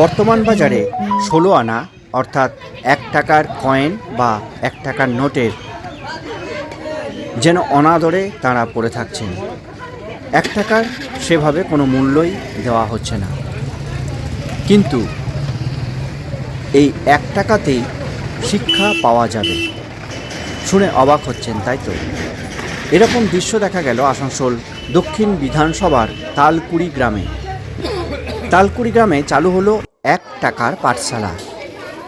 বর্তমান বাজারে ষোলো আনা, অর্থাৎ এক টাকার কয়েন বা এক টাকার নোটের যেন অনাদরে তারা পড়ে থাকছেন। এক টাকার সেভাবে কোনো মূল্যই দেওয়া হচ্ছে না। কিন্তু এই এক টাকাতেই শিক্ষা পাওয়া যাবে। শুনে অবাক হচ্ছেন, তাই তো? এরকম দৃশ্য দেখা গেল আসানসোল দক্ষিণ বিধানসভার তালকুড়ি গ্রামে। তালকুড়ি গ্রামে চালু হলো এক টাকার পাঠশালা।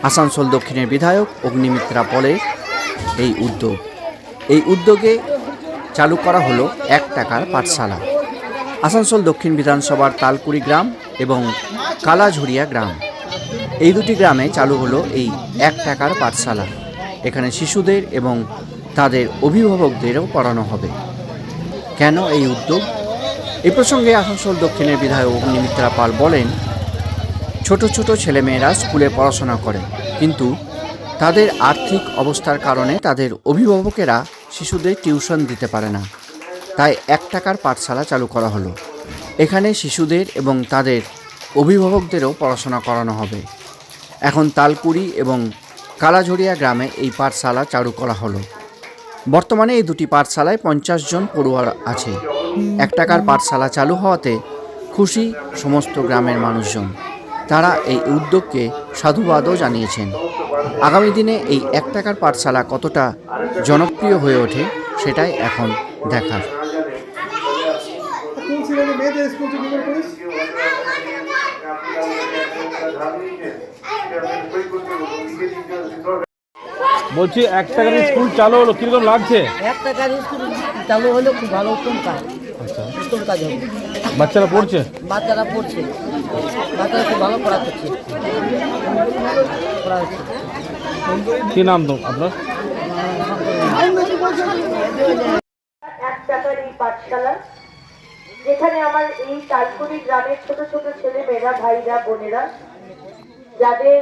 আসানসোল দক্ষিণের বিধায়ক অগ্নিমিত্রা পলের এই উদ্যোগ। এই উদ্যোগে চালু করা হলো এক টাকার পাঠশালা। আসানসোল দক্ষিণ বিধানসভার তালকুড়ি গ্রাম এবং কালাঝুরিয়া গ্রাম। এই দুটি গ্রামে চালু হলো এই এক টাকার পাঠশালা। এখানে শিশুদের এবং তাদের অভিভাবকদেরও পড়ানো হবে। কেন এই উদ্যোগ? এ প্রসঙ্গে আসানসোল দক্ষিণের বিধায়ক অগ্নিমিত্রা পাল বলেন ছোট ছোট ছেলেমেয়েরা স্কুলে পড়াশোনা করে। কিন্তু তাদের আর্থিক অবস্থার কারণে তাদের অভিভাবকেরা শিশুদের টিউশন দিতে পারে না। তাই এক টাকার পাঠশালা চালু করা হলো। এখানে শিশুদের এবং তাদের অভিভাবকদেরও পড়াশোনা করানো হবে। এখন তালকুড়ি এবং কালাঝরিয়া গ্রামে এই পাঠশালা চালু করা হলো। বর্তমানে এই দুটি পাঠশালায় পঞ্চাশ জন পড়ুয়া আছে। এক টাকার পাঠশালা চালু হওয়াতে খুশি সমস্ত গ্রামের মানুষজন। তারা এই উদ্যোগকে সাধুবাদও জানিয়েছেন। আগামী দিনে এই এক টাকার পাঠশালা কতটা জনপ্রিয় হয়ে ওঠে সেটাই এখন দেখার। বলছি এক টাকার স্কুল চালু হলো কীরকম লাগছে? এক টাকার স্কুল চালু হলে খুব ভালো উত্তম কাজ। আচ্ছা। উত্তম কাজ বাচ্চারা পড়ছে? বাচ্চারা পড়ছে। কি নাম তো আপনার? এক এই পাঠশালা, যেখানে আমার এই তালকুড়ি গ্রামের ছোট ছোট ছেলে মেয়েরা ভাইরা, বোনেরা, যাদের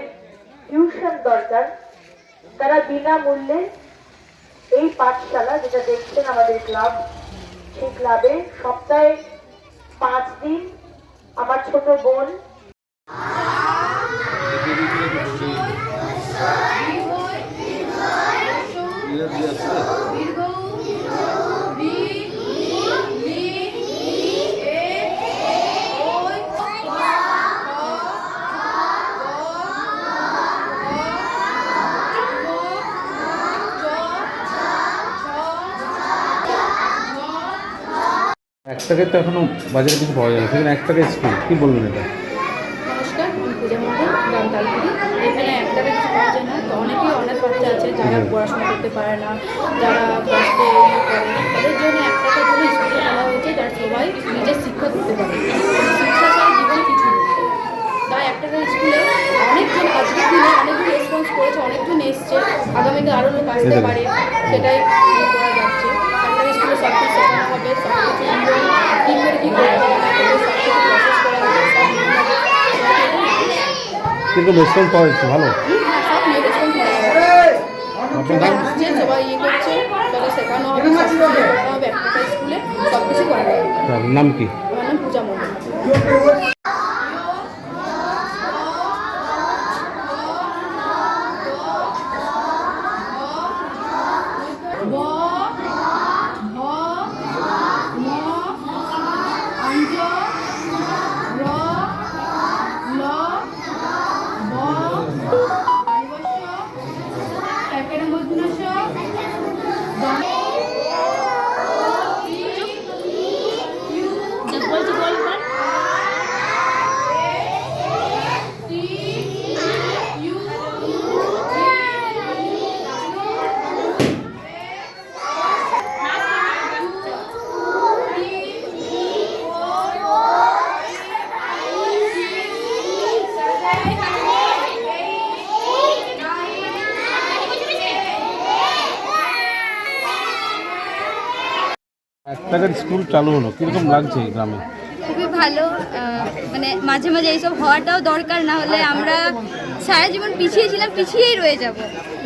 টিউশন দরকার, তারা বিনামূল্যে এই পাঠশালা, যেটা দেখছেন আমাদের ক্লাব সেই ক্লাবে সপ্তাহে পাঁচ দিন আমার ছোট বোন। টাকায় তো এখনও বাজারে কিছু পাওয়া যায় না সেখানে এক টাকায় স্কুল কি বলবেন এটা? নমস্কার আমি পূজা মন্ডল গ্রাম তালপুরি। এখানে কিছু পাওয়া যায় না তো অনেকেই অনেক বাচ্চা আছে যারা পড়াশোনা করতে পারে না যারা ইয়ে করে তাদের জন্য এক টাকার জন্য স্কুলে হয়েছে যারা সবাই নিজের শিক্ষা করতে পারে। শিক্ষা ছাড়া জীবনে কিছু নেই। তাই এক টাকার স্কুলে অনেকজন আজকের দিনে অনেকজন রেসপন্স করেছে অনেকজন এসছে আগামীতে আরও লোক আসতে পারে সেটাই ইয়ে করা যাচ্ছে এক টাকার স্কুলে সব কিছু শেখানো হবে সব কিছু কী করে কী করতে হবে না করতে হবে, সব কিছু প্রসেস করা হবে সব নিয়ম কীরকম রেসপন্স পাওয়া যাচ্ছে ভালো সব মেয়ে রেসপন্স করা আপনার নাম আসছে সবাই ইয়ে করছে তাহলে শেখানো হবে সব কিছু করা হবে একটা স্কুলে সব কিছু করা হবে আপনার নাম কি আমার টাকার স্কুল চালু হলো? কীরকম লাগছে এই গ্রামে? খুবই ভালো মানে মাঝে মাঝে এইসব হওয়াটাও দরকার না হলে আমরা সারা জীবন পিছিয়ে ছিলাম পিছিয়েই রয়ে যাব।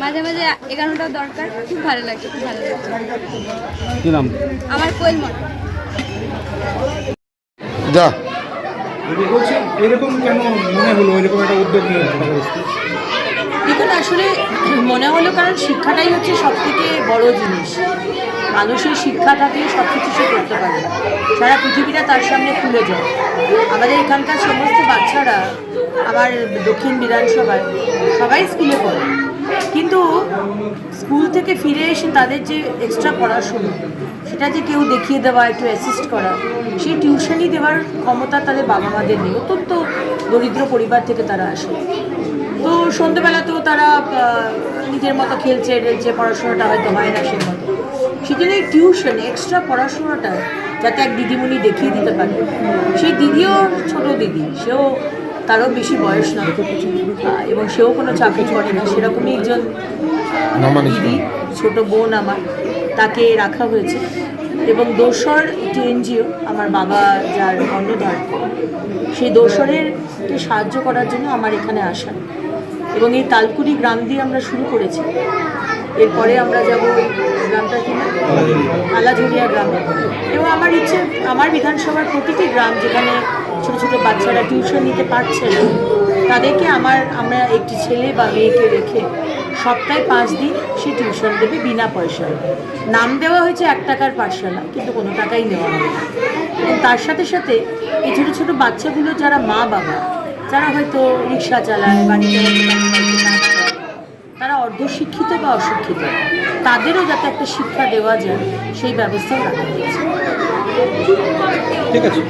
মাঝে মাঝে এগানোটাও দরকার খুব ভালো লাগছে খুব ভালো লাগছে কি নাম? আমার কোয়েল মনে যা। এরকম কেন মনে হলো? এরকম একটা উদ্যোগ নিয়ে দেখুন আসলে মনে হলো কারণ শিক্ষাটাই হচ্ছে সব থেকে বড় জিনিস। মানুষের শিক্ষা থাকলে সব কিছু সে করতে পারে সারা পৃথিবীটা তার সামনে খুলে যায়। আমাদের এখানকার সমস্ত বাচ্চারা আমার দক্ষিণ বিধানসভায় সবাই স্কুলে পড়ে। কিন্তু স্কুল থেকে ফিরে এসে তাদের যে এক্সট্রা পড়াশুনো, সেটা যে কেউ দেখিয়ে দেওয়া, একটু অ্যাসিস্ট করা, সেই টিউশনই দেওয়ার ক্ষমতা তাদের বাবা মাদের নেই। অত্যন্ত দরিদ্র পরিবার থেকে তারা আসে। তো সন্ধ্যেবেলাতেও তারা নিজের মতো খেলছে টেলছে পড়াশোনাটা হয়তো হয় না সেই মতো। এই টিউশন এক্সট্রা পড়াশোনাটা যাতে এক দিদিমণি দেখিয়ে দিতে পারে। সেই দিদিও ছোট দিদি সেও তারও বেশি বয়স আহ, এবং সেও কোনো চাকরি করে না সেরকমই একজন দিদি ছোট বোন আমার তাকে রাখা হয়েছে। এবং দোসর একটি এনজিও আমার বাবা যার কর্ণধার সেই দোসরের কে সাহায্য করার জন্য আমার এখানে আসা। এবং এই তালকুড়ি গ্রাম দিয়ে আমরা শুরু করেছি। এরপরে আমরা যাব ওই গ্রামটা কি? আলাঝুরিয়া গ্রামে। এবং আমার ইচ্ছে, আমার বিধানসভার প্রতিটি গ্রাম যেখানে ছোট ছোট বাচ্চারা টিউশন নিতে পারছে না, তাদেরকে আমার, আমরা একটি ছেলে বা মেয়েকে রেখে সপ্তাহে পাঁচ দিন সে টিউশন দেবে বিনা পয়সায়। নাম দেওয়া হয়েছে এক টাকার পাঠশালা, কিন্তু কোনো টাকাই নেওয়া হবে না। এবং তার সাথে সাথে এই ছোটো ছোটো বাচ্চাগুলো যারা মা বাবা যারা হয়তো রিক্সা চালায় বাড়িতে তারা অর্ধশিক্ষিত বা অশিক্ষিত। তাদেরও যাতে একটা শিক্ষা দেওয়া যায়, সেই ব্যবস্থাও রাখা হয়েছে। ঠিক আছে।